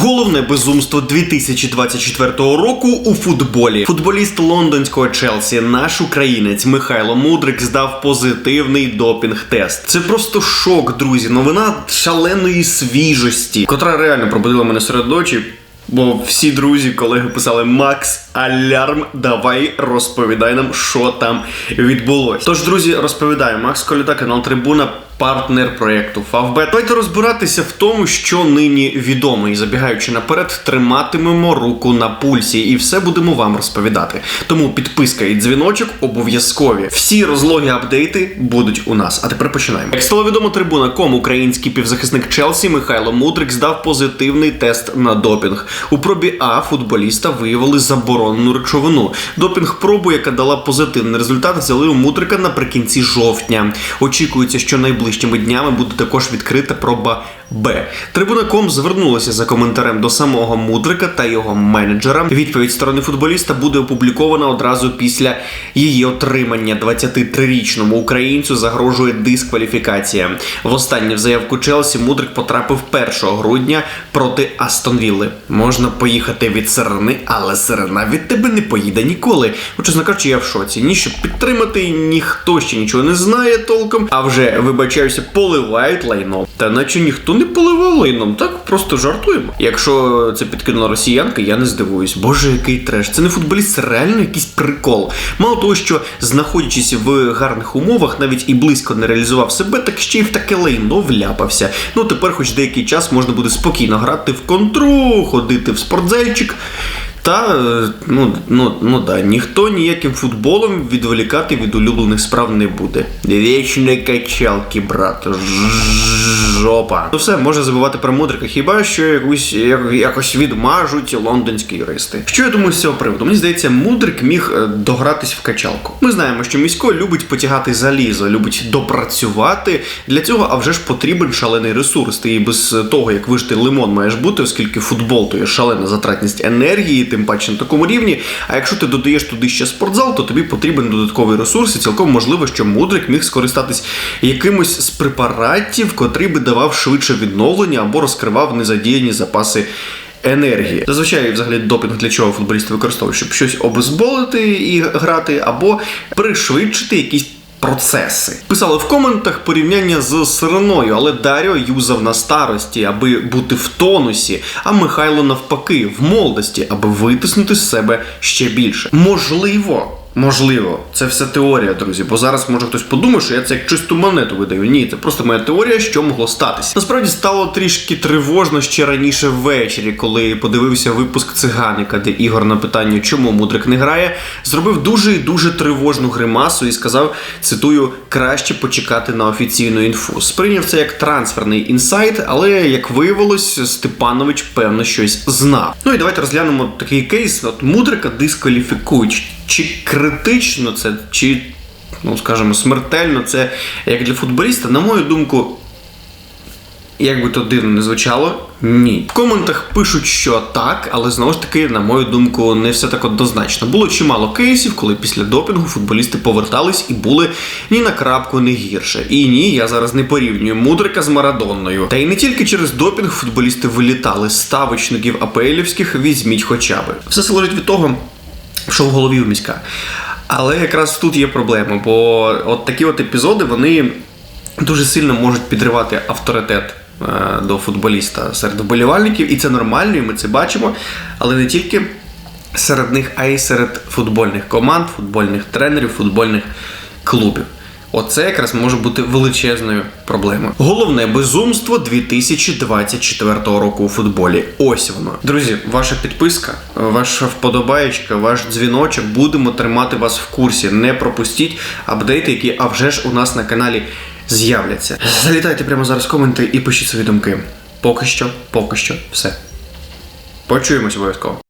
Головне безумство 2024 року у футболі. Футболіст лондонського Челсі, наш українець Михайло Мудрик здав позитивний допінг-тест. Це просто шок, друзі. Новина шаленої свіжості, котра реально пробудила мене серед ночі. Бо всі друзі, колеги писали Макс, алярм, давай розповідай нам, що там відбулось. Тож, друзі, розповідаю, Макс Коляда, канал Трибуна, партнер проєкту Фавбет. Давайте розбиратися в тому, що нині відомо, і забігаючи наперед, триматимемо руку на пульсі, і все будемо вам розповідати. Тому підписка і дзвіночок обов'язкові. Всі розлоги апдейти будуть у нас. А тепер починаємо. Як стало відомо трибуна.ком, український півзахисник Челсі Михайло Мудрик здав позитивний тест на допінг. У пробі А футболіста виявили заборонену речовину. Допінг пробу, яка дала позитивний результат, взяли у Мудрика наприкінці жовтня. Очікується, що найближчими днями буде також відкрита проба Б. Трибуна.ком звернулася за коментарем до самого Мудрика та його менеджера. Відповідь сторони футболіста буде опублікована одразу після її отримання. 23-річному українцю загрожує дискваліфікація. В заявку Челсі Мудрик потрапив 1 грудня проти Астон Вілли. Можна поїхати від сирени, але сирена від тебе не поїде ніколи. От, чесно кажучи, я в шоці. Ні, щоб підтримати, ніхто ще нічого не знає толком. А вже вибачаюся, поливають лайном. Та наче ніхто не поливав лайном, так просто жартуємо. Якщо це підкинула росіянка, я не здивуюсь. Боже, який треш. Це не футболіст, це реально якийсь прикол. Мало того, що знаходячись в гарних умовах, навіть і близько не реалізував себе, так ще й в таке лайно вляпався. Ну тепер, хоч деякий час, можна буде спокійно грати в контру, ходити в спортзальчик. Та ну, ну, ну да, ніхто ніяким футболом відволікати від улюблених справ не буде. Вічні качалки, брат. Жопа. Ну все, можна забувати про мудрика, хіба що якусь як- якось відмажуть лондонські юристи. Що я думаю з цього приводу? Мені здається, мудрик міг е, догратись в качалку. Ми знаємо, що місько любить потягати залізо, любить допрацювати. Для цього, а вже ж потрібен шалений ресурс. Ти і без того, як вижити лимон маєш бути, оскільки футбол то є шалена затратність енергії, тим паче на такому рівні. А якщо ти додаєш туди ще спортзал, то тобі потрібен додатковий ресурс, і цілком можливо, що мудрик міг скористатись якимось з препаратів, котрий би давав швидше відновлення або розкривав незадіяні запаси. Енергії. Зазвичай, взагалі, допінг для чого футболісти використовують, щоб щось обезболити і грати, або пришвидшити якісь процеси. Писали в коментах порівняння з сиреною, але Даріо юзав на старості, аби бути в тонусі, а Михайло навпаки в молодості, аби витиснути з себе ще більше. Можливо. Можливо, це все теорія, друзі, бо зараз може хтось подумає, що я це як чисту монету видаю. Ні, це просто моя теорія, що могло статися. Насправді стало трішки тривожно ще раніше ввечері, коли подивився випуск циганика, де Ігор на питання, чому мудрик не грає, зробив дуже і дуже тривожну гримасу і сказав: цитую, краще почекати на офіційну інфу. Сприйняв це як трансферний інсайт, але як виявилось, Степанович певно щось знав. Ну і давайте розглянемо такий кейс. От мудрика дискваліфікують. Чи критично це, чи, ну скажімо, смертельно це як для футболіста, на мою думку, як би то дивно не звучало, ні. В коментах пишуть, що так, але знову ж таки, на мою думку, не все так однозначно. Було чимало кейсів, коли після допінгу футболісти повертались і були ні на крапку не гірше. І ні, я зараз не порівнюю мудрика з Марадонною. Та й не тільки через допінг футболісти вилітали ставочників АПЛівських, візьміть хоча би. Все залежить від того, що в голові у міська. Але якраз тут є проблема, бо от такі от епізоди вони дуже сильно можуть підривати авторитет е, до футболіста серед вболівальників, і це нормально, і ми це бачимо. Але не тільки серед них, а й серед футбольних команд, футбольних тренерів, футбольних клубів. Оце якраз може бути величезною проблемою. Головне безумство 2024 року у футболі. Ось воно. Друзі, ваша підписка, ваша вподобаєчка, ваш дзвіночок. Будемо тримати вас в курсі. Не пропустіть апдейти, які а вже ж у нас на каналі з'являться. Залітайте прямо зараз в коменти і пишіть свої думки. Поки що, поки що, все. Почуємось обов'язково.